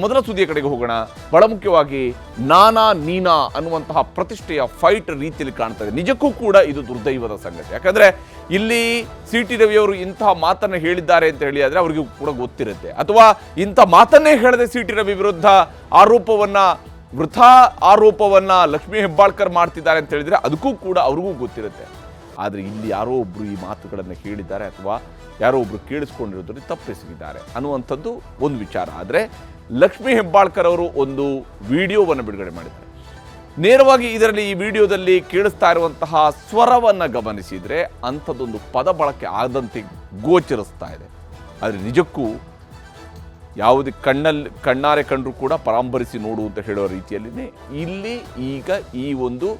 ಮೊದಲ ಸುದ್ದಿಯ ಕಡೆಗೆ ಹೋಗೋಣ. ಬಹಳ ಮುಖ್ಯವಾಗಿ ನಾನಾ ನೀನಾ ಅನ್ನುವಂತಹ ಪ್ರತಿಷ್ಠೆಯ ಫೈಟ್ ರೀತಿಯಲ್ಲಿ ಇದೆ. ನಿಜಕ್ಕೂ ಕೂಡ ಇದು ದುರ್ದೈವದ ಸಂಗತಿ. ಯಾಕಂದ್ರೆ ಇಲ್ಲಿ ಸಿ ಟಿ ರವಿಯವರು ಇಂತಹ ಮಾತನ್ನು ಹೇಳಿದ್ದಾರೆ ಅಂತ ಹೇಳಿ ಆದರೆ ಅವರಿಗೂ ಕೂಡ ಗೊತ್ತಿರುತ್ತೆ. ಅಥವಾ ಇಂಥ ಮಾತನ್ನೇ ಹೇಳದೆ ಸಿ ಟಿ ರವಿ ವಿರುದ್ಧ ಆರೋಪವನ್ನ, ವೃಥಾ ಆರೋಪವನ್ನ ಲಕ್ಷ್ಮೀ ಹೆಬ್ಬಾಳ್ಕರ್ ಮಾಡ್ತಿದ್ದಾರೆ ಅಂತ ಹೇಳಿದ್ರೆ ಅದಕ್ಕೂ ಕೂಡ ಅವ್ರಿಗೂ ಗೊತ್ತಿರುತ್ತೆ. ಆದರೆ ಇಲ್ಲಿ ಯಾರೋ ಒಬ್ರು ಈ ಮಾತುಗಳನ್ನು ಹೇಳಿದ್ದಾರೆ ಅಥವಾ ಯಾರೋ ಒಬ್ರು ಕೇಳಿಸ್ಕೊಂಡಿರೋದ್ರಲ್ಲಿ ತಪ್ಪಿಸಿದ್ದಾರೆ ಅನ್ನುವಂಥದ್ದು ಒಂದು ವಿಚಾರ. ಆದರೆ ಲಕ್ಷ್ಮೀ ಹೆಬ್ಬಾಳ್ಕರ್ ಅವರು ಒಂದು ವಿಡಿಯೋವನ್ನು ಬಿಡುಗಡೆ ಮಾಡಿದ್ದಾರೆ. ನೇರವಾಗಿ ಇದರಲ್ಲಿ ಈ ವಿಡಿಯೋದಲ್ಲಿ ಕೇಳಿಸ್ತಾ ಇರುವಂತಹ ಸ್ವರವನ್ನು ಗಮನಿಸಿದರೆ ಅಂಥದ್ದೊಂದು ಪದ ಬಳಕೆ ಆದಂತೆ ಗೋಚರಿಸ್ತಾ ಇದೆ. ಆದರೆ ನಿಜಕ್ಕೂ ಯಾವುದೇ ಕಣ್ಣಲ್ಲಿ, ಕಣ್ಣಾರೆ ಕಂಡರೂ ಕೂಡ ಪರಾಂಬರಿಸಿ ನೋಡು ಅಂತ ಹೇಳೋ ರೀತಿಯಲ್ಲಿನೇ ಇಲ್ಲಿ ಈಗ ಈ ಒಂದು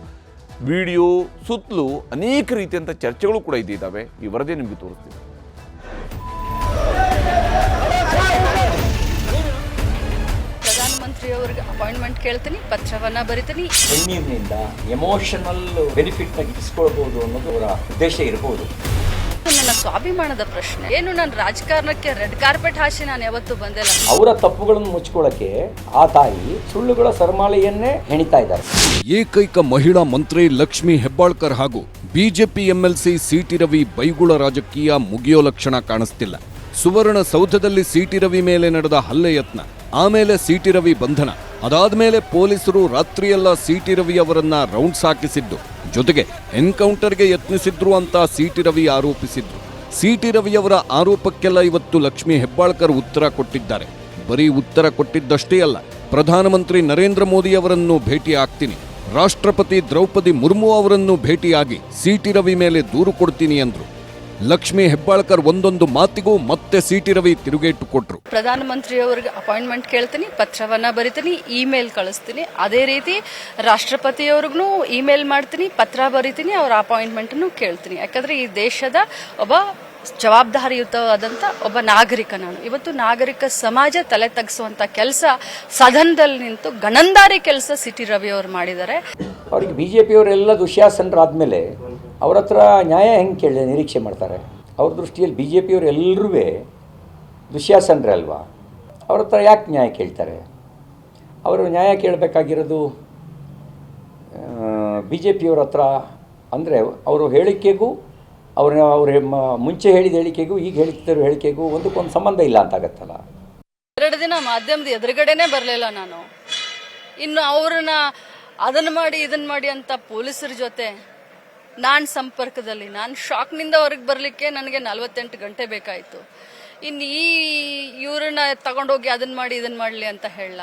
ವಿಡಿಯೋ ಸುತ್ತಲೂ ಅನೇಕ ರೀತಿಯಂಥ ಚರ್ಚೆಗಳು ಕೂಡ ಇದ್ದಿದ್ದಾವೆ. ಈ ವರದಿ ನಿಮಗೆ ತೋರಿಸ್ತೀನಿ. ಅಪಾಯಿಂಟ್ಮೆಂಟ್ ಕೇಳ್ತೀನಿ ಪತ್ರವನ್ನ ಬರಿತೀನಿ. ಕಣ್ಣೀರಿನಿಂದ ಎಮೋಷನಲ್ ಬೆನಿಫಿಟ್ನ ಇಸ್ಕೊಳ್ಬಹುದು ಅನ್ನೋದು ಅವರ ಉದ್ದೇಶ ಇರಬಹುದು ನನ್ನ ಸ್ವಾಭಿಮಾನದ ಪ್ರಶ್ನೆ. ಏನು ನಾನು ರಾಜಕಾರಣಕ್ಕೆ ರೆಡ್ ಕಾರ್ಪೆಟ್ ಹಾಸಿ ನಾನು ಯಾವತ್ತೂ ಬಂದಿಲ್ಲ. ಅವರ ತಪ್ಪುಗಳನ್ನು ಮುಚ್ಕೊಳ್ಳಕ್ಕೆ ಆ ತಾಯಿ ಸುಳ್ಳುಗಳ ಸರಮಾಲೆಯನ್ನೇ ಹೆಣಿತಾ ಇದ್ದಾರೆ. ಏಕೈಕ ಮಹಿಳಾ ಮಂತ್ರಿ ಲಕ್ಷ್ಮಿ ಹೆಬ್ಬಾಳ್ಕರ್ ಹಾಗೂ BJP MLC C T Ravi ಬೈಗುಳ ರಾಜಕೀಯ ಮುಗಿಯೋ ಲಕ್ಷಣ ಕಾಣಿಸ್ತಿಲ್ಲ. ಸುವರ್ಣ ಸೌಧದಲ್ಲಿ ಸಿಟಿ ರವಿ ಮೇಲೆ ನಡೆದ ಹಲ್ಲೆ ಯತ್ನ. ಆಮೇಲೆ ಸಿ ಟಿ ರವಿ ಬಂಧನ. ಅದಾದ್ಮೇಲೆ ಪೊಲೀಸರು ರಾತ್ರಿಯೆಲ್ಲ ಸಿ ಟಿ ರವಿ ಅವರನ್ನ ರೌಂಡ್ಸ್ ಹಾಕಿಸಿದ್ದು ಜೊತೆಗೆ ಎನ್ಕೌಂಟರ್ಗೆ ಯತ್ನಿಸಿದ್ರು ಅಂತ ಸಿ ಟಿ ರವಿ ಆರೋಪಿಸಿದ್ರು. ಸಿ ಟಿ ರವಿಯವರ ಆರೋಪಕ್ಕೆಲ್ಲ ಇವತ್ತು ಲಕ್ಷ್ಮಿ ಹೆಬ್ಬಾಳ್ಕರ್ ಉತ್ತರ ಕೊಟ್ಟಿದ್ದಾರೆ. ಬರೀ ಉತ್ತರ ಕೊಟ್ಟಿದ್ದಷ್ಟೇ ಅಲ್ಲ, ಪ್ರಧಾನಮಂತ್ರಿ ನರೇಂದ್ರ ಮೋದಿ ಅವರನ್ನು ಭೇಟಿ ಆಗ್ತೀನಿ. ರಾಷ್ಟ್ರಪತಿ ದ್ರೌಪದಿ ಮುರ್ಮು ಅವರನ್ನು ಭೇಟಿಯಾಗಿ ಸಿ ಟಿ ರವಿ ಮೇಲೆ ದೂರು ಕೊಡ್ತೀನಿ ಅಂದ್ರು. ಲಕ್ಷ್ಮಿ ಹೆಬ್ಬಾಳ್ಕರ್ ಒಂದೊಂದು ಮಾತಿಗೂ ಮತ್ತೆ ಸಿಟಿ ರವಿ ತಿರುಗೇಟು ಕೊಟ್ರು. ಪ್ರಧಾನಮಂತ್ರಿಯವ್ರಿಗೆ ಅಪಾಯಿಂಟ್ಮೆಂಟ್ ಕೇಳ್ತೀನಿ ಪತ್ರವನ್ನ ಬರಿತೀನಿ ಇಮೇಲ್ ಕಳಿಸ್ತೀನಿ. ಅದೇ ರೀತಿ ರಾಷ್ಟ್ರಪತಿಯವ್ರಿಗೂ ಇಮೇಲ್ ಮಾಡ್ತೀನಿ ಪತ್ರ ಬರಿತೀನಿ ಅವ್ರ ಅಪಾಯಿಂಟ್ಮೆಂಟ್ ಕೇಳ್ತೀನಿ. ಯಾಕಂದ್ರೆ ಈ ದೇಶದ ಒಬ್ಬ ಜವಾಬ್ದಾರಿಯುತವಾದಂಥ ಒಬ್ಬ ನಾಗರಿಕ ನಾನು. ಇವತ್ತು ನಾಗರಿಕ ಸಮಾಜ ತಲೆ ತಗ್ಸುವಂತ ಕೆಲಸ ಸದನದಲ್ಲಿ ನಿಂತು ಗಣಂದಾರಿ ಕೆಲಸ ಸಿಟಿ ರವಿ ಅವರು ಮಾಡಿದ್ದಾರೆ. ಅವರಿಗೆ ಬಿ ಜೆ ಪಿಯವರೆಲ್ಲ ದುಶ್ಯಾಸನರಾದ್ಮೇಲೆ ಅವ್ರ ಹತ್ರ ನ್ಯಾಯ ಹೆಂಗೆ ಕೇಳಿ ನಿರೀಕ್ಷೆ ಮಾಡ್ತಾರೆ? ಅವ್ರ ದೃಷ್ಟಿಯಲ್ಲಿ ಬಿ ಜೆ ಪಿಯವರೆಲ್ಲರೂ ದುಶ್ಯಾಸನರೇ ಅಲ್ವಾ? ಅವ್ರ ಹತ್ರ ಯಾಕೆ ನ್ಯಾಯ ಕೇಳ್ತಾರೆ? ಅವರು ನ್ಯಾಯ ಕೇಳಬೇಕಾಗಿರೋದು ಬಿ ಜೆ ಪಿಯವ್ರ ಹತ್ರ ಅಂದರೆ ಅವರು ಹೇಳಿಕೆಗೂ, ಅವ್ರ ಅವ್ರ ಮುಂಚೆ ಹೇಳಿದ ಹೇಳಿಕೆಗೂ, ಈಗ ಹೇಳ್ತಿರೋ ಹೇಳಿಕೆಗೂ ಒಂದಕ್ಕೊಂದು ಸಂಬಂಧ ಇಲ್ಲ ಅಂತ ಆಗತ್ತಲ್ಲ ಎರಡು ದಿನ ಮಾಧ್ಯಮದ ಎದುರುಗಡೆನೆ ಬರಲಿಲ್ಲ ನಾನು. ಇನ್ನು ಅವ್ರನ್ನ ಅದನ್ನ ಮಾಡಿ, ಇದನ್ನ ಮಾಡಿ ಅಂತ ಪೊಲೀಸರ ಜೊತೆ ನಾನು ಸಂಪರ್ಕದಲ್ಲಿ, ನಾನು ಶಾಕ್ನಿಂದ ಹೊರಗೆ ಬರಲಿಕ್ಕೆ ನನಗೆ ನಲವತ್ತೆಂಟು ಗಂಟೆ ಬೇಕಾಯಿತು. ಇನ್ನು ಈ ಇವ್ರನ್ನ ತಗೊಂಡೋಗಿ ಅದನ್ನ ಮಾಡಿ ಇದನ್ನ ಮಾಡಲಿ ಅಂತ ಹೇಳಲ್ಲ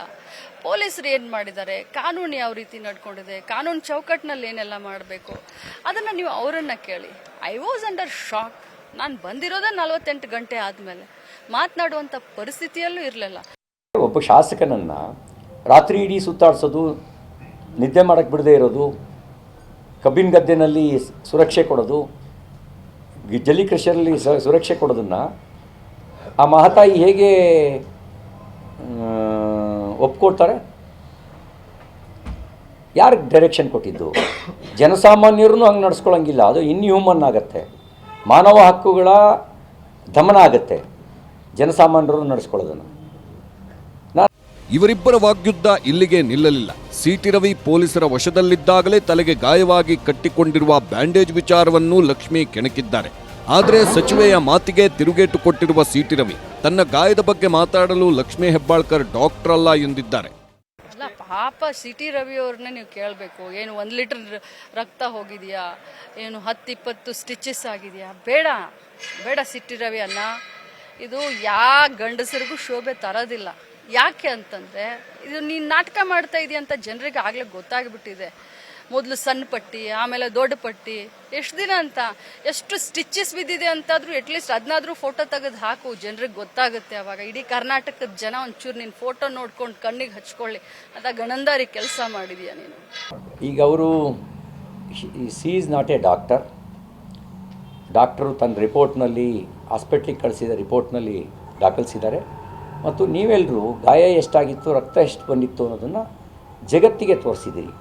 ಪೊಲೀಸರು ಏನು ಮಾಡಿದ್ದಾರೆ? ಕಾನೂನು ಯಾವ ರೀತಿ ನಡ್ಕೊಂಡಿದೆ? ಕಾನೂನು ಚೌಕಟ್ಟಿನಲ್ಲಿ ಏನೆಲ್ಲ ಮಾಡಬೇಕು? ಅದನ್ನು ನೀವು ಅವರನ್ನು ಕೇಳಿ. ಐ ವಾಸ್ ಅಂಡರ್ ಶಾಕ್ ನಾನು ಬಂದಿರೋದೇ ನಲವತ್ತೆಂಟು ಗಂಟೆ ಆದಮೇಲೆ. ಮಾತನಾಡುವಂಥ ಪರಿಸ್ಥಿತಿಯಲ್ಲೂ ಇರಲಿಲ್ಲ. ಒಬ್ಬ ಶಾಸಕನನ್ನು ರಾತ್ರಿ ಇಡೀ ಸುತ್ತಾಡಿಸೋದು, ನಿದ್ದೆ ಮಾಡಕ್ಕೆ ಬಿಡದೇ ಇರೋದು ಕಬ್ಬಿನ ಗದ್ದೆನಲ್ಲಿ ಸುರಕ್ಷೆ ಕೊಡೋದು, ಜಲ್ಲಿ ಕೃಷಿಯಲ್ಲಿ ಸುರಕ್ಷೆ ಕೊಡೋದನ್ನು ಆ ಮಹತಾಯಿ ಹೇಗೆ ಒಪ್ಕೊಡ್ತಾರೆ ಯಾರಿಗೆ ಡೈರೆಕ್ಷನ್ ಕೊಟ್ಟಿದ್ದು? ಜನಸಾಮಾನ್ಯರನ್ನು ಹಂಗೆ ನಡೆಸ್ಕೊಳ್ಳೋಂಗಿಲ್ಲ ಅದು ಇನ್ಹ್ಯೂಮನ್ ಆಗತ್ತೆ. ಮಾನವ ಹಕ್ಕುಗಳ ದಮನ ಆಗತ್ತೆ, ಜನಸಾಮಾನ್ಯರನ್ನು ನಡೆಸ್ಕೊಳ್ಳೋದನ್ನು. ಇವರಿಬ್ಬರ ವಾಗ್ಯುದ್ಧ ಇಲ್ಲಿಗೆ ನಿಲ್ಲಲಿಲ್ಲ. ಸಿಟಿ ರವಿ ಪೊಲೀಸರ ವಶದಲ್ಲಿದ್ದಾಗಲೇ ತಲೆಗೆ ಗಾಯವಾಗಿ ಕಟ್ಟಿಕೊಂಡಿರುವ ಬ್ಯಾಂಡೇಜ್ ವಿಚಾರವನ್ನು ಲಕ್ಷ್ಮಿ ಕೆಣಕಿದ್ದಾರೆ. ಆದರೆ ಸಚಿವೆಯ ಮಾತಿಗೆ ತಿರುಗೇಟು ಕೊಟ್ಟಿರುವ ಸಿಟಿ ರವಿ ತನ್ನ ಗಾಯದ ಬಗ್ಗೆ ಮಾತಾಡಲು ಲಕ್ಷ್ಮಿ ಹೆಬ್ಬಾಳ್ಕರ್ ಡಾಕ್ಟರ್ ಅಲ್ಲ ಎಂದಿದ್ದಾರೆ. ಅಲ್ಲ, ಪಾಪ ಸಿಟಿ ರವಿ ಅವ್ರನ್ನೇ ನೀವು ಕೇಳಬೇಕು. ಏನು ಒಂದು ಲೀಟರ್ ರಕ್ತ ಹೋಗಿದೆಯಾ? ಏನು ಹತ್ತು ಇಪ್ಪತ್ತು ಸ್ಟಿಚಸ್ ಆಗಿದೆಯಾ? ಬೇಡ ಬೇಡ ಸಿಟಿ ರವಿ ಅನ್ನ ಇದು ಯಾ ಗಂಡಸರಿಗೂ ಶೋಭೆ ತರೋದಿಲ್ಲ. ಯಾಕೆ ಅಂತಂದ್ರೆ, ಇದು ನೀನು ನಾಟಕ ಮಾಡ್ತಾ ಇದೀಯ ಅಂತ ಜನರಿಗೆ ಆಗ್ಲೇ ಗೊತ್ತಾಗ್ಬಿಟ್ಟಿದೆ. ಮೊದಲು ಸಣ್ಣ ಪಟ್ಟಿ, ಆಮೇಲೆ ದೊಡ್ಡ ಪಟ್ಟಿ, ಎಷ್ಟು ದಿನ ಅಂತ? ಎಷ್ಟು ಸ್ಟಿಚಸ್ ಬಿದ್ದಿದೆ ಅಂತಾದ್ರೂ ಅಟ್ಲೀಸ್ಟ್ ಅದನ್ನಾದ್ರೂ ಫೋಟೋ ತೆಗೆದು ಹಾಕು, ಜನರಿಗೆ ಗೊತ್ತಾಗುತ್ತೆ ಅವಾಗ. ಇಡೀ ಕರ್ನಾಟಕದ ಜನ ಒಂಚೂರು ನಿನ್ನ ಫೋಟೋ ನೋಡ್ಕೊಂಡು ಕಣ್ಣಿಗೆ ಹಚ್ಕೊಳ್ಳಿ. ಅದ ಗಣಂದಾರಿ ಕೆಲಸ ಮಾಡಿದೀಯ ನೀನು. ಈಗ ಅವರು she is not a doctor. Doctor ತನ್ನ ರಿಪೋರ್ಟ್ನಲ್ಲಿ ಹಾಸ್ಪಿಟ್ಲಿಗೆ ಕಳಿಸಿದ ರಿಪೋರ್ಟ್ನಲ್ಲಿ ದಾಖಲಿಸಿದ್ದಾರೆ. ಮತ್ತು ನೀವೆಲ್ಲರೂ ಗಾಯ ಎಷ್ಟಾಗಿತ್ತು ರಕ್ತ ಎಷ್ಟು ಬಂದಿತ್ತು ಅನ್ನೋದನ್ನು ಜಗತ್ತಿಗೆ ತೋರಿಸಿದ್ದೀರಿ.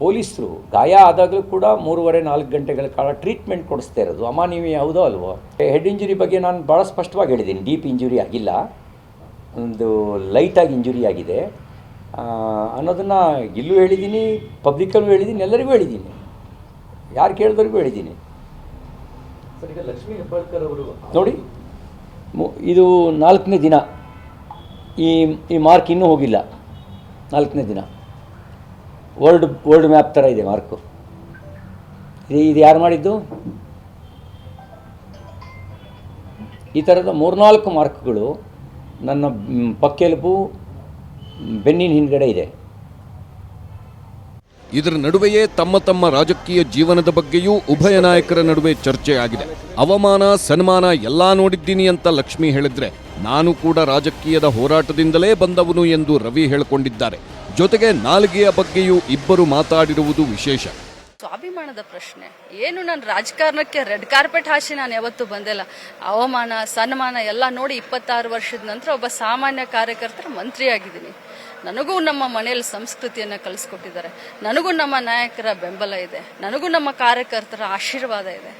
ಪೊಲೀಸರು ಗಾಯ ಆದಾಗಲೂ ಕೂಡ ಮೂರುವರೆ ನಾಲ್ಕು ಗಂಟೆಗಳ ಕಾಲ ಟ್ರೀಟ್ಮೆಂಟ್ ಕೊಡಿಸ್ತಾ ಇರೋದು. ನೀವು ಹೌದೋ ಅಲ್ವೋ? ಹೆಡ್ ಇಂಜುರಿ ಬಗ್ಗೆ ನಾನು ಭಾಳ ಸ್ಪಷ್ಟವಾಗಿ ಹೇಳಿದ್ದೀನಿ. ಡೀಪ್ ಇಂಜುರಿ ಆಗಿಲ್ಲ. ಒಂದು ಲೈಟಾಗಿ ಇಂಜುರಿ ಆಗಿದೆ. ಅನ್ನೋದನ್ನು ಇಲ್ಲೂ ಹೇಳಿದ್ದೀನಿ ಪಬ್ಲಿಕಲ್ಲೂ ಹೇಳಿದ್ದೀನಿ ಎಲ್ಲರಿಗೂ ಹೇಳಿದ್ದೀನಿ. ಯಾರು ಕೇಳಿದವ್ರಿಗೂ ಹೇಳಿದ್ದೀನಿ. ನೋಡಿ. ಇದು ನಾಲ್ಕನೇ ದಿನ. ಈ ಈ ಮಾರ್ಕ್ ಇನ್ನೂ ಹೋಗಿಲ್ಲ. ನಾಲ್ಕನೇ ದಿನ. ವರ್ಲ್ಡ್ ವರ್ಲ್ಡ್ ಮ್ಯಾಪ್ ಥರ ಇದೆ ಮಾರ್ಕು. ಇದು ಯಾರು ಮಾಡಿದ್ದು? ಈ ಥರದ ಮೂರ್ನಾಲ್ಕು ಮಾರ್ಕ್ಗಳು ನನ್ನ ಪಕ್ಕೆಲುಬು, ಬೆನ್ನಿನ ಹಿಂದ್ಗಡೆ ಇದೆ. ಇದರ ನಡುವೆಯೇ ತಮ್ಮ ತಮ್ಮ ರಾಜಕೀಯ ಜೀವನದ ಬಗ್ಗೆಯೂ ಉಭಯ ನಾಯಕರ ನಡುವೆ ಚರ್ಚೆ ಆಗಿದೆ. ಅವಮಾನ, ಸನ್ಮಾನ ಎಲ್ಲಾ ನೋಡಿದ್ದೀನಿ ಅಂತ ಲಕ್ಷ್ಮಿ ಹೇಳಿದ್ರೆ ನಾನು ಕೂಡ ರಾಜಕೀಯದ ಹೋರಾಟದಿಂದಲೇ ಬಂದವನು ಎಂದು ರವಿ ಹೇಳಿಕೊಂಡಿದ್ದಾರೆ. ಜೊತೆಗೆ ನಾಲ್ಗೆಯ ಬಗ್ಗೆಯೂ ಇಬ್ಬರು ಮಾತಾಡಿರುವುದು ವಿಶೇಷ. ಸ್ವಾಭಿಮಾನದ ಪ್ರಶ್ನೆ. ಏನು ನಾನು ರಾಜಕಾರಣಕ್ಕೆ ರೆಡ್ ಕಾರ್ಪೆಟ್ ಹಾಸಿ ನಾನು ಯಾವತ್ತೂ ಬಂದಿಲ್ಲ. ಅವಮಾನ, ಸನ್ಮಾನ ಎಲ್ಲ ನೋಡಿ ಇಪ್ಪತ್ತಾರು ವರ್ಷದ ನಂತರ ಒಬ್ಬ ಸಾಮಾನ್ಯ ಕಾರ್ಯಕರ್ತರ ಮಂತ್ರಿ ಆಗಿದ್ದೀನಿ ನನಗೂ ನಮ್ಮ ಮನೆಯಲ್ಲಿ ಸಂಸ್ಕೃತಿಯನ್ನು ಕಲಿಸ್ಕೊಟ್ಟಿದ್ದಾರೆ. ನನಗೂ ನಮ್ಮ ನಾಯಕರ ಬೆಂಬಲ ಇದೆ. ನನಗೂ ನಮ್ಮ ಕಾರ್ಯಕರ್ತರ ಆಶೀರ್ವಾದ ಇದೆ.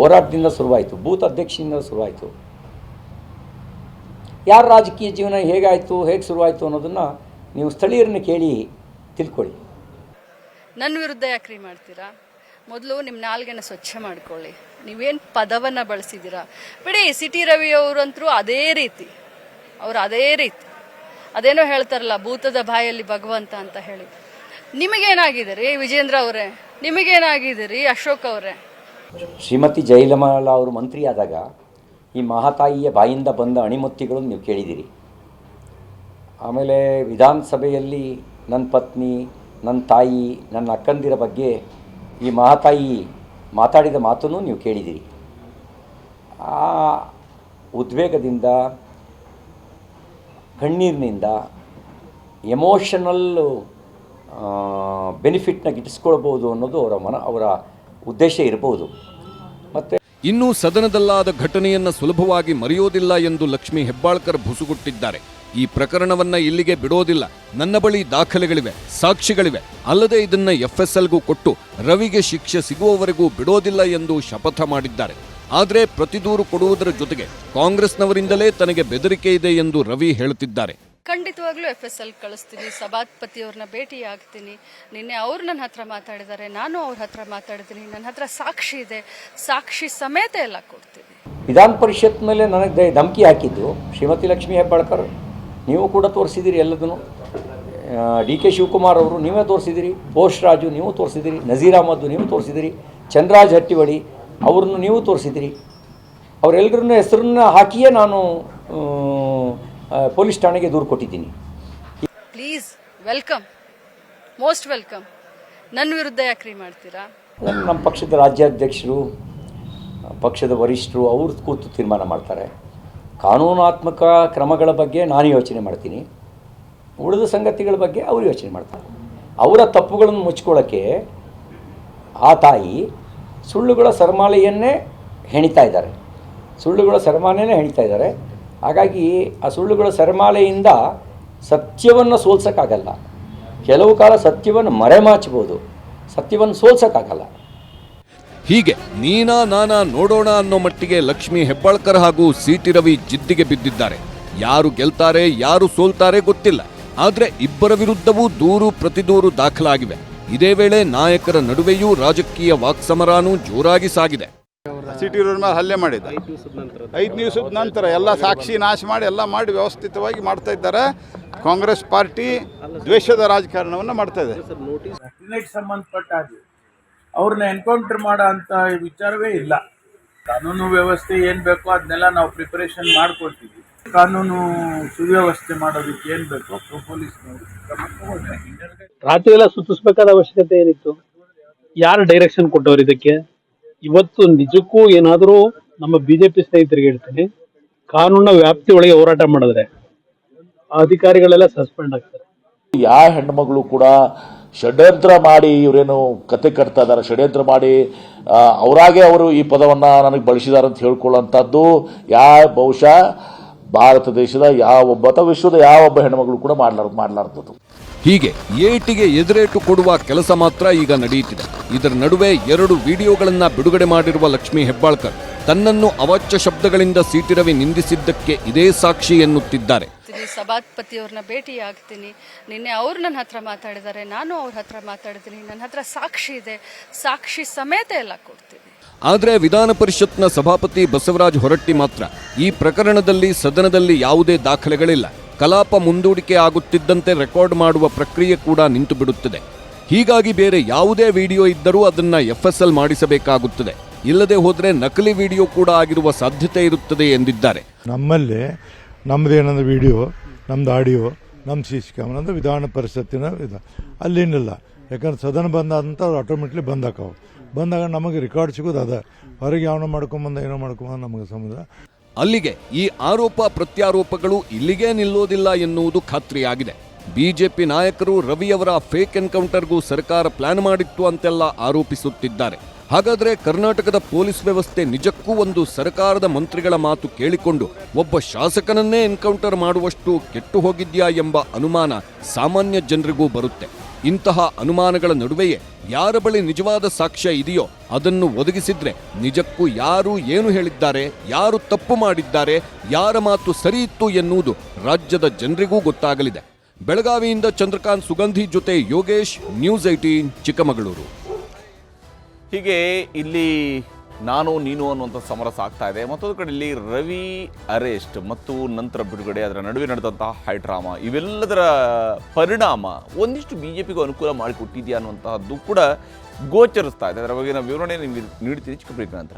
ಹೋರಾಟದಿಂದ ಶುರುವಾಯಿತು. ಬೂತ್ ಅಧ್ಯಕ್ಷದಿಂದ ಶುರುವಾಯಿತು. ಯಾರ ರಾಜಕೀಯ ಜೀವನ ಹೇಗಾಯಿತು ಹೇಗೆ ಶುರುವಾಯಿತು ಅನ್ನೋದನ್ನು ನೀವು ಸ್ಥಳೀಯರನ್ನು ಕೇಳಿ ತಿಳ್ಕೊಳ್ಳಿ. ನನ್ನ ವಿರುದ್ಧ ಯಾಕ್ರಿ ಮಾಡ್ತೀರಾ? ಮೊದಲು ನಿಮ್ಮ ನಾಲ್ಗೆನ ಸ್ವಚ್ಛ ಮಾಡ್ಕೊಳ್ಳಿ. ನೀವೇನು ಪದವನ್ನು ಬಳಸಿದ್ದೀರಾ? ಬಿಡಿ ಸಿಟಿ ರವಿ ಅವರಂತರೂ ಅದೇ ರೀತಿ. ಅವರು ಅದೇ ರೀತಿ. ಅದೇನೋ ಹೇಳ್ತಾರಲ್ಲ, ಭೂತದ ಬಾಯಲ್ಲಿ ಭಗವಂತ ಅಂತ ಹೇಳಿ. ನಿಮಗೇನಾಗಿದೆ ರೀ ವಿಜೇಂದ್ರ ಅವರೇ? ನಿಮಗೇನಾಗಿದೆ ರೀ ಅಶೋಕ್ ಅವರೇ? ಶ್ರೀಮತಿ ಜಯಲಮಾಲ ಅವರು ಮಂತ್ರಿಯಾದಾಗ ಈ ಮಹಾತಾಯಿಯ ಬಾಯಿಂದ ಬಂದ ಅಣಿಮುತ್ತಿಗಳನ್ನು ನೀವು ಕೇಳಿದ್ದೀರಿ. ಆಮೇಲೆ ವಿಧಾನಸಭೆಯಲ್ಲಿ ನನ್ನ ಪತ್ನಿ ನನ್ನ ತಾಯಿ, ನನ್ನ ಅಕ್ಕಂದಿರ ಬಗ್ಗೆ ಈ ಮಹಾತಾಯಿ ಮಾತಾಡಿದ ಮಾತನ್ನು ನೀವು ಕೇಳಿದ್ದೀರಿ. ಆ ಉದ್ವೇಗದಿಂದ ಕಣ್ಣೀರಿನಿಂದ ಎಮೋಷನಲ್ ಬೆನಿಫಿಟ್ನ ಗಿಟ್ಟಿಸ್ಕೊಳ್ಬೋದು ಅನ್ನೋದು ಅವರ ಮನ, ಅವರ ಉದ್ದೇಶ ಇರಬಹುದು ಮತ್ತು ಇನ್ನು ಸದನದಲ್ಲಾದ ಘಟನೆಯನ್ನು ಸುಲಭವಾಗಿ ಮರೆಯೋದಿಲ್ಲ ಎಂದು ಲಕ್ಷ್ಮಿ ಹೆಬ್ಬಾಳ್ಕರ್ ಭುಸುಗುಟ್ಟಿದ್ದಾರೆ. ಈ ಪ್ರಕರಣವನ್ನ ಇಲ್ಲಿಗೆ ಬಿಡೋದಿಲ್ಲ. ನನ್ನ ಬಳಿ ದಾಖಲೆಗಳಿವೆ, ಸಾಕ್ಷಿಗಳಿವೆ. ಅಲ್ಲದೆ ಇದನ್ನ ಎಫ್ಎಸ್ಎಲ್ಗೂ ಕೊಟ್ಟು ರವಿಗೆ ಶಿಕ್ಷೆ ಸಿಗುವವರೆಗೂ ಬಿಡೋದಿಲ್ಲ ಎಂದು ಶಪಥ ಮಾಡಿದ್ದಾರೆ. ಆದರೆ ಪ್ರತಿದೂರು ಕೊಡುವುದರ ಜೊತೆಗೆ ಕಾಂಗ್ರೆಸ್ನವರಿಂದಲೇ ತನಗೆ ಬೆದರಿಕೆ ಇದೆ ಎಂದು ರವಿ ಹೇಳುತ್ತಿದ್ದಾರೆ. ಖಂಡಿತವಾಗ್ಲೂ ಎಫ್ ಎಸ್ ಎಲ್ ಕಳಿಸ್ತೀನಿ ಸಭಾಪತಿಯವ್ರನ್ನ ಭೇಟಿ ಆಗ್ತೀನಿ ನಿನ್ನೆ ಅವ್ರು ನನ್ನ ಹತ್ರ ಮಾತಾಡಿದ್ದಾರೆ ನಾನು ಅವ್ರ ಹತ್ರ ಮಾತಾಡಿದ್ದೀನಿ ನನ್ನ ಹತ್ರ ಸಾಕ್ಷಿ ಇದೆ ಸಾಕ್ಷಿ ಸಮೇತ ಎಲ್ಲ ಕೊಡ್ತೀನಿ. ವಿಧಾನ ಪರಿಷತ್ ಮೇಲೆ ನನಗೆ ಧಮಕಿ ಹಾಕಿದ್ದು ಶ್ರೀಮತಿ ಲಕ್ಷ್ಮೀ ಹೆಬ್ಬಾಳ್ಕರ್ ನೀವು ಕೂಡ ತೋರಿಸಿದ್ದೀರಿ ಎಲ್ಲದನ್ನು. ಡಿ ಕೆ ಶಿವಕುಮಾರ್ ಅವರು ನೀವೇ ತೋರಿಸಿದಿರಿ ಬೋಸ್ ರಾಜು ನೀವು ತೋರಿಸಿದಿರಿ ನಜೀರ್ ಅಹಮದ್ ನೀವು ತೋರಿಸಿದಿರಿ ಚಂದ್ರಾಜ್ ಹಟ್ಟಿವಳಿ ಅವ್ರನ್ನು ನೀವು ತೋರಿಸಿದಿರಿ ಅವರೆಲ್ಲರನ್ನ ಹೆಸರನ್ನ ಹಾಕಿಯೇ ನಾನು ಪೊಲೀಸ್ ಠಾಣೆಗೆ ದೂರು ಕೊಟ್ಟಿದ್ದೀನಿ. ಪ್ಲೀಸ್ ವೆಲ್ಕಮ್ ಮೋಸ್ಟ್ ವೆಲ್ಕಮ್ ನನ್ನ ವಿರುದ್ಧ ಯಾಕ್ರಿ ಮಾಡ್ತೀರಾ? ನಮ್ಮ ಪಕ್ಷದ ರಾಜ್ಯಾಧ್ಯಕ್ಷರು ಪಕ್ಷದ ವರಿಷ್ಠರು ಅವ್ರು ಕೂತು ತೀರ್ಮಾನ ಮಾಡ್ತಾರೆ. ಕಾನೂನಾತ್ಮಕ ಕ್ರಮಗಳ ಬಗ್ಗೆ ನಾನು ಯೋಚನೆ ಮಾಡ್ತೀನಿ. ಉಳಿದ ಸಂಗತಿಗಳ ಬಗ್ಗೆ ಅವರು ಯೋಚನೆ ಮಾಡ್ತಾರೆ. ಅವರ ತಪ್ಪುಗಳನ್ನು ಮುಚ್ಕೊಳ್ಳೋಕ್ಕೆ ಆ ತಾಯಿ ಸುಳ್ಳುಗಳ ಸರಮಾಲೆಯನ್ನೇ ಹೆಣಿತಾ ಇದ್ದಾರೆ. ಸುಳ್ಳುಗಳ ಸರಮಾಲೆಯೇ ಹೆಣಿತಾ ಇದ್ದಾರೆ. ಹಾಗಾಗಿ ಆ ಸುಳ್ಳುಗಳ ಸರಮಾಲೆಯಿಂದ ಸತ್ಯವನ್ನು ಸೋಲ್ಸೋಕ್ಕಾಗಲ್ಲ. ಕೆಲವು ಕಾಲ ಸತ್ಯವನ್ನು ಮರೆಮಾಚಬಹುದು. ಸತ್ಯವನ್ನು ಸೋಲ್ಸೋಕ್ಕಾಗಲ್ಲ. ಹೀಗೆ ನೀನಾ ನಾನಾ ನೋಡೋಣ ಅನ್ನೋ ಮಟ್ಟಿಗೆ ಲಕ್ಷ್ಮಿ ಹೆಬ್ಬಾಳ್ಕರ್ ಹಾಗೂ ಸಿಟಿ ರವಿ ಜಿದ್ದಿಗೆ ಬಿದ್ದಿದ್ದಾರೆ. ಯಾರು ಗೆಲ್ತಾರೆ, ಯಾರು ಸೋಲ್ತಾರೆ ಗೊತ್ತಿಲ್ಲ. ಆದರೆ ಇಬ್ಬರ ವಿರುದ್ಧವೂ ದೂರು ಪ್ರತಿದೂರು ದಾಖಲಾಗಿವೆ. ಇದೇ ವೇಳೆ ನಾಯಕರ ನಡುವೆಯೂ ರಾಜಕೀಯ ವಾಕ್ಸಮರಾನು ಜೋರಾಗಿ ಸಾಗಿದೆ. ಸಿಟಿ ರೋಡ್ ಮೇಲೆ ಹಲ್ಲೆ ಮಾಡಿದ್ದ. ಐದು ದಿವಸದ ನಂತರ. ಎಲ್ಲ ಸಾಕ್ಷಿ ನಾಶ ಮಾಡಿ ಎಲ್ಲ ಮಾಡಿ ವ್ಯವಸ್ಥಿತವಾಗಿ ಮಾಡ್ತಾ ಇದ್ದಾರೆ. ಕಾಂಗ್ರೆಸ್ ಪಾರ್ಟಿ ದ್ವೇಷದ ರಾಜಕಾರಣವನ್ನು ಮಾಡ್ತಾ ಇದೆ. ಸಂಬಂಧಪಟ್ಟಾಗಿ ಸಂಬಂಧಪಟ್ಟ ಹಾಗೆ ಅವ್ರನ್ನ ಎನ್ಕೌಂಟರ್ ಮಾಡೋ ಅಂತ ವಿಚಾರವೇ ಇಲ್ಲ. ಕಾನೂನು ವ್ಯವಸ್ಥೆ ಏನು ಬೇಕೋ ಅದನ್ನೆಲ್ಲ ನಾವು ಪ್ರಿಪರೇಷನ್ ಮಾಡ್ಕೊಳ್ತೀವಿ. ಕಾನೂನು ಸುವ್ಯವಸ್ಥೆ ಮಾಡೋದಕ್ಕೆ ಏನ್ ಬೇಕು? ಪೊಲೀಸ್ ರಾತ್ರಿ ಎಲ್ಲ ಸುತ್ತಿಸ್ಬೇಕಾದ ಅವಶ್ಯಕತೆ ಏನಿತ್ತು? ಯಾರು ಡೈರೆಕ್ಷನ್ ಕೊಟ್ಟವ್ರು ಇದಕ್ಕೆ? ಇವತ್ತು ನಿಜಕ್ಕೂ ಏನಾದರೂ ನಮ್ಮ ಬಿಜೆಪಿ ಸ್ನೇಹಿತರಿಗೆ ಹೇಳ್ತೀನಿ ಕಾನೂನ ವ್ಯಾಪ್ತಿ ಒಳಗೆ ಹೋರಾಟ ಮಾಡಿದ್ರೆ ಅಧಿಕಾರಿಗಳೆಲ್ಲ ಸಸ್ಪೆಂಡ್ ಆಗ್ತಾರೆ. ಯಾವ ಹೆಣ್ಮಗಳು ಕೂಡ ಷಡ್ಯಂತ್ರ ಮಾಡಿ ಇವರೇನು ಕತೆ ಕಟ್ತಾ ಇದ್ದಾರೆ ಷಡ್ಯಂತ್ರ ಮಾಡಿ ಅವರಾಗೆ ಅವರು ಈ ಪದವನ್ನ ನನಗೆ ಬಳಸಿದಾರಂತ ಅಂತ ಹೇಳ್ಕೊಳ್ಳೋಂಥದ್ದು ಯಾ ಬಹುಶಃ ಭಾರತ ದೇಶದ ಯಾವ ಒಬ್ಬ ಅಥವಾ ವಿಶ್ವದ ಯಾವ ಒಬ್ಬ ಹೆಣ್ಮಗಳು ಕೂಡ ಮಾಡಲಾರ ಮಾಡ್ಲಾರ್ದದ್ದು. ಹೀಗೆ ಏಟಿಗೆ ಎದುರೇಟು ಕೊಡುವ ಕೆಲಸ ಮಾತ್ರ ಈಗ ನಡೆಯುತ್ತಿದೆ. ಇದರ ನಡುವೆ ಎರಡು ವಿಡಿಯೋಗಳನ್ನ ಬಿಡುಗಡೆ ಮಾಡಿರುವ ಲಕ್ಷ್ಮಿ ಹೆಬ್ಬಾಳ್ಕರ್ ತನ್ನನ್ನು ಅವಾಚ್ಯ ಶಬ್ದಗಳಿಂದ ಸಿಟಿ ರವಿ ನಿಂದಿಸಿದ್ದಕ್ಕೆ ಇದೇ ಸಾಕ್ಷಿ ಎನ್ನುತ್ತಿದ್ದಾರೆ. ಸಭಾಪತಿಯವ್ರನ್ನ ಭೇಟಿ ಆಗ್ತೀನಿ ನಿನ್ನೆ ಅವ್ರು ನನ್ನ ಹತ್ರ ಮಾತಾಡಿದ್ದಾರೆ ನಾನು ಅವ್ರ ಹತ್ರ ಮಾತಾಡಿದ್ದೀನಿ. ನನ್ನ ಹತ್ರ ಸಾಕ್ಷಿ ಇದೆ. ಸಾಕ್ಷಿ ಸಮೇತ ಎಲ್ಲ ಕೊಡ್ತೀನಿ. ಆದರೆ ವಿಧಾನ ಪರಿಷತ್ನ ಸಭಾಪತಿ ಬಸವರಾಜ ಹೊರಟ್ಟಿ ಮಾತ್ರ. ಈ ಪ್ರಕರಣದಲ್ಲಿ ಸದನದಲ್ಲಿ ಯಾವುದೇ ದಾಖಲೆಗಳಿಲ್ಲ. ಕಲಾಪ ಮುಂದೂಡಿಕೆ ಆಗುತ್ತಿದ್ದಂತೆ ರೆಕಾರ್ಡ್ ಮಾಡುವ ಪ್ರಕ್ರಿಯೆ ಕೂಡ ನಿಂತು ಬಿಡುತ್ತದೆ ಹೀಗಾಗಿ ಬೇರೆ ಯಾವುದೇ ವಿಡಿಯೋ ಇದ್ದರೂ ಅದನ್ನ ಎಫ್ಎಸ್ಎಲ್ ಮಾಡಿಸಬೇಕಾಗುತ್ತದೆ. ಇಲ್ಲದೆ ಹೋದರೆ ನಕಲಿ ವಿಡಿಯೋ ಕೂಡ ಆಗಿರುವ ಸಾಧ್ಯತೆ ಇರುತ್ತದೆ ಎಂದಿದ್ದಾರೆ. ನಮ್ಮಲ್ಲಿ ನಮ್ಮದೇನಾದ್ರೂ ವಿಡಿಯೋ, ನಮ್ದು ಆಡಿಯೋ ನಮ್ಮ ಸಿ ಸಿ ವಿಧಾನ ಪರಿಷತ್ತಿನ ಇದು. ಅಲ್ಲೇನಿಲ್ಲ. ಯಾಕಂದ್ರೆ ಸದನ ಬಂದಾದಂತ ಅದು ಆಟೋಮೆಟ್ಲಿ ಬಂದಾಕವು ಬಂದಾಗ ನಮಗೆ ರೆಕಾರ್ಡ್ ಸಿಗೋದು ಅದ. ಹೊರಗೆ ಯಾವನೋ ಮಾಡ್ಕೊಂಬಂದ ಏನೋ ಮಾಡ್ಕೊಂಬಂದ ನಮಗೆ ಸಂಬಂಧ. ಅಲ್ಲಿಗೆ ಈ ಆರೋಪ ಪ್ರತ್ಯಾರೋಪಗಳು ಇಲ್ಲಿಗೆ ನಿಲ್ಲೋದಿಲ್ಲ ಎನ್ನುವುದು ಖಾತ್ರಿಯಾಗಿದೆ. ಬಿಜೆಪಿ ನಾಯಕರು ರವಿಯವರ ಫೇಕ್ ಎನ್ಕೌಂಟರ್ಗೂ ಸರ್ಕಾರ ಪ್ಲಾನ್ ಮಾಡಿತ್ತು ಅಂತೆಲ್ಲ ಆರೋಪಿಸುತ್ತಿದ್ದಾರೆ. ಹಾಗಾದ್ರೆ ಕರ್ನಾಟಕದ ಪೊಲೀಸ್ ವ್ಯವಸ್ಥೆ ನಿಜಕ್ಕೂ ಒಂದು ಸರ್ಕಾರದ ಮಂತ್ರಿಗಳ ಮಾತು ಕೇಳಿಕೊಂಡು ಒಬ್ಬ ಶಾಸಕನನ್ನೇ ಎನ್ಕೌಂಟರ್ ಮಾಡುವಷ್ಟು ಕೆಟ್ಟು ಹೋಗಿದ್ಯಾ ಎಂಬ ಅನುಮಾನ ಸಾಮಾನ್ಯ ಜನರಿಗೂ ಬರುತ್ತೆ. ಇಂತಹ ಅನುಮಾನಗಳ ನಡುವೆಯೇ ಯಾರ ಬಳಿ ನಿಜವಾದ ಸಾಕ್ಷ್ಯ ಇದೆಯೋ ಅದನ್ನು ಒದಗಿಸಿದ್ರೆ ನಿಜಕ್ಕೂ ಯಾರು ಏನು ಹೇಳಿದ್ದಾರೆ, ಯಾರು ತಪ್ಪು ಮಾಡಿದ್ದಾರೆ, ಯಾರ ಮಾತು ಸರಿ ಇತ್ತು ಎನ್ನುವುದು ರಾಜ್ಯದ ಜನರಿಗೂ ಗೊತ್ತಾಗಲಿದೆ. ಬೆಳಗಾವಿಯಿಂದ ಚಂದ್ರಕಾಂತ್ ಸುಗಂಧಿ ಜೊತೆ ಯೋಗೇಶ್, ನ್ಯೂಸ್ ಐಟೀನ್ ಚಿಕ್ಕಮಗಳೂರು. ಹೀಗೆ ಇಲ್ಲಿ ನಾನು, ನೀನು ಅನ್ನುವಂಥ ಸಮರಸ ಆಗ್ತಾ ಇದೆ. ಮತ್ತೊಂದು ಕಡೆ ಇಲ್ಲಿ ರವಿ, ಅರೆಸ್ಟ್ ಮತ್ತು ನಂತರ ಬಿಡುಗಡೆ, ಅದರ ನಡುವೆ ನಡೆದಂತಹ ಹೈ ಡ್ರಾಮಾ, ಇವೆಲ್ಲದರ ಪರಿಣಾಮ ಒಂದಿಷ್ಟು ಬಿ ಜೆ ಪಿಗೂ ಅನುಕೂಲ ಮಾಡಿಕೊಟ್ಟಿದೆಯಾ ಅನ್ನುವಂತಹದ್ದು ಕೂಡ ಗೋಚರಿಸ್ತಾ ಇದೆ. ಅದರ ಬಗ್ಗೆ ನಾವು ವಿವರಣೆ ನಿಮಗೆ ನೀಡ್ತೀನಿ. ಚಿಕ್ಕ ನಂತರ.